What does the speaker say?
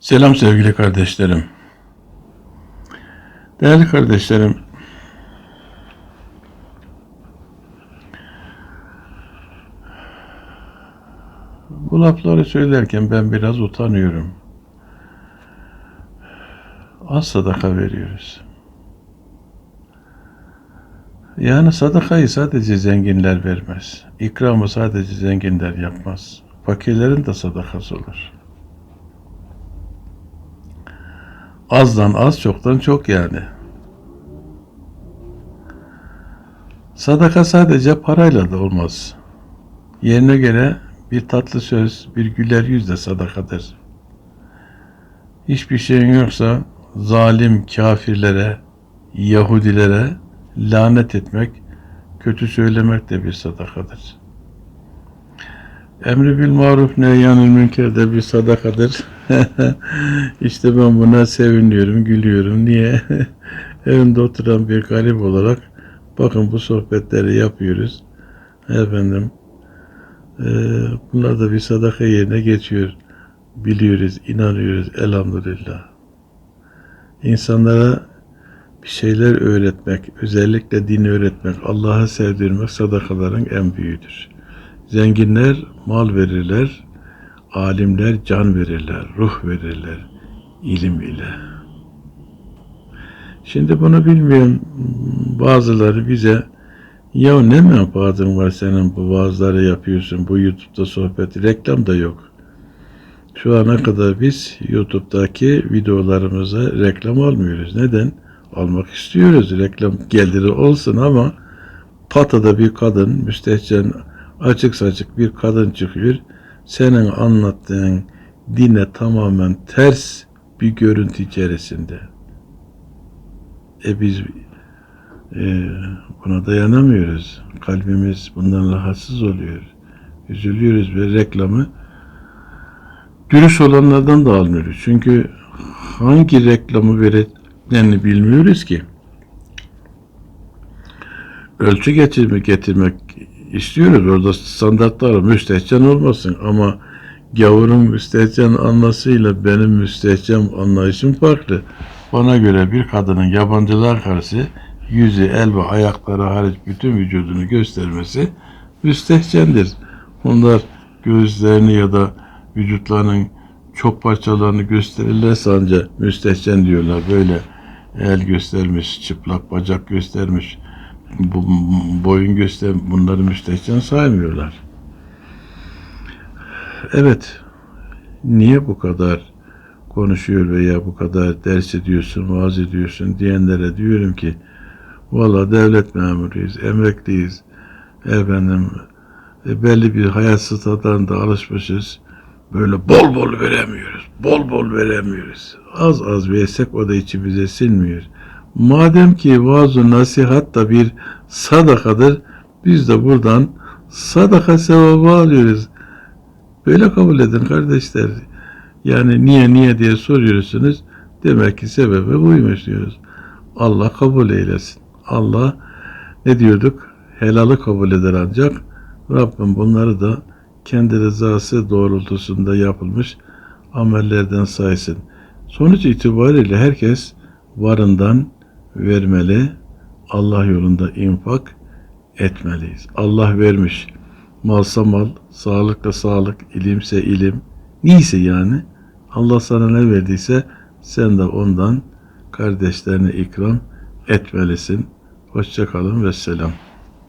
Selam sevgili kardeşlerim. Değerli kardeşlerim, bu lafları söylerken ben biraz utanıyorum. Az sadaka veriyoruz. Yani sadakayı sadece zenginler vermez. İkramı sadece zenginler yapmaz. Fakirlerin de sadakası olur. Azdan az, çoktan çok yani. Sadaka sadece parayla da olmaz. Yerine göre bir tatlı söz, bir güler yüz de sadakadır. Hiçbir şeyin yoksa zalim kafirlere, Yahudilere lanet etmek, kötü söylemek de bir sadakadır. Emri bil maruf nehyanül münker de bir sadakadır. işte ben buna seviniyorum, gülüyorum. Niye? Evimde oturan bir garip olarak bakın bu sohbetleri yapıyoruz. Efendim eee, bunlar da bir sadaka yerine geçiyor. Biliyoruz, inanıyoruz elhamdülillah. İnsanlara bir şeyler öğretmek, özellikle dini öğretmek, Allah'a sevdirmek sadakaların en büyüğüdür. Zenginler mal verirler, alimler can verirler, ruh verirler ilim ile. Şimdi bunu bilmeyen bazıları bize ya ne menfaatın var senin bu vaazları yapıyorsun, bu YouTube'da sohbeti, reklam da yok. Şu ana kadar biz YouTube'daki videolarımıza reklam almıyoruz. Neden? Almak istiyoruz. Reklam geliri olsun ama patada bir kadın, müstehcen açık saçık bir kadın çıkıyor. Senin anlattığın dine tamamen ters bir görüntü içerisinde. E biz e, buna dayanamıyoruz. Kalbimiz bundan rahatsız oluyor. Üzülüyoruz ve reklamı dürüst olanlardan da almıyoruz. Çünkü hangi reklamı verenlerini bilmiyoruz ki. Ölçü getirmek, getirmek istiyoruz. Orada standartlar müstehcen olmasın ama gavurun müstehcen anlasıyla benim müstehcen anlayışım farklı. Bana göre bir kadının yabancılar karşı yüzü, el ve ayakları hariç bütün vücudunu göstermesi müstehcendir. Onlar gözlerini ya da vücutlarının çok parçalarını gösterirlerse ancak müstehcen diyorlar. Böyle el göstermiş, çıplak bacak göstermiş, bu, boyun göster bunları müstehcen saymıyorlar. Evet, niye bu kadar konuşuyor veya bu kadar ders ediyorsun, vaaz ediyorsun diyenlere diyorum ki valla devlet memuruyuz, emekliyiz, efendim e, belli bir hayat standartlarında alışmışız. Böyle bol bol veremiyoruz, bol bol veremiyoruz. Az az versek o da içimize sinmiyor. Madem ki vaaz nasihat da bir sadakadır, biz de buradan sadaka sevabı alıyoruz. Böyle kabul edin kardeşler. Yani niye niye diye soruyorsunuz. Demek ki sebebi buymuş diyoruz. Allah kabul eylesin. Allah ne diyorduk? Helalı kabul eder ancak. Rabbim bunları da kendi rızası doğrultusunda yapılmış amellerden saysın. Sonuç itibariyle herkes varından vermeli, Allah yolunda infak etmeliyiz. Allah vermiş. Malsa mal, sağlıkla sağlık, ilimse ilim. Neyse yani Allah sana ne verdiyse sen de ondan kardeşlerine ikram etmelisin. Hoşça kalın ve selam.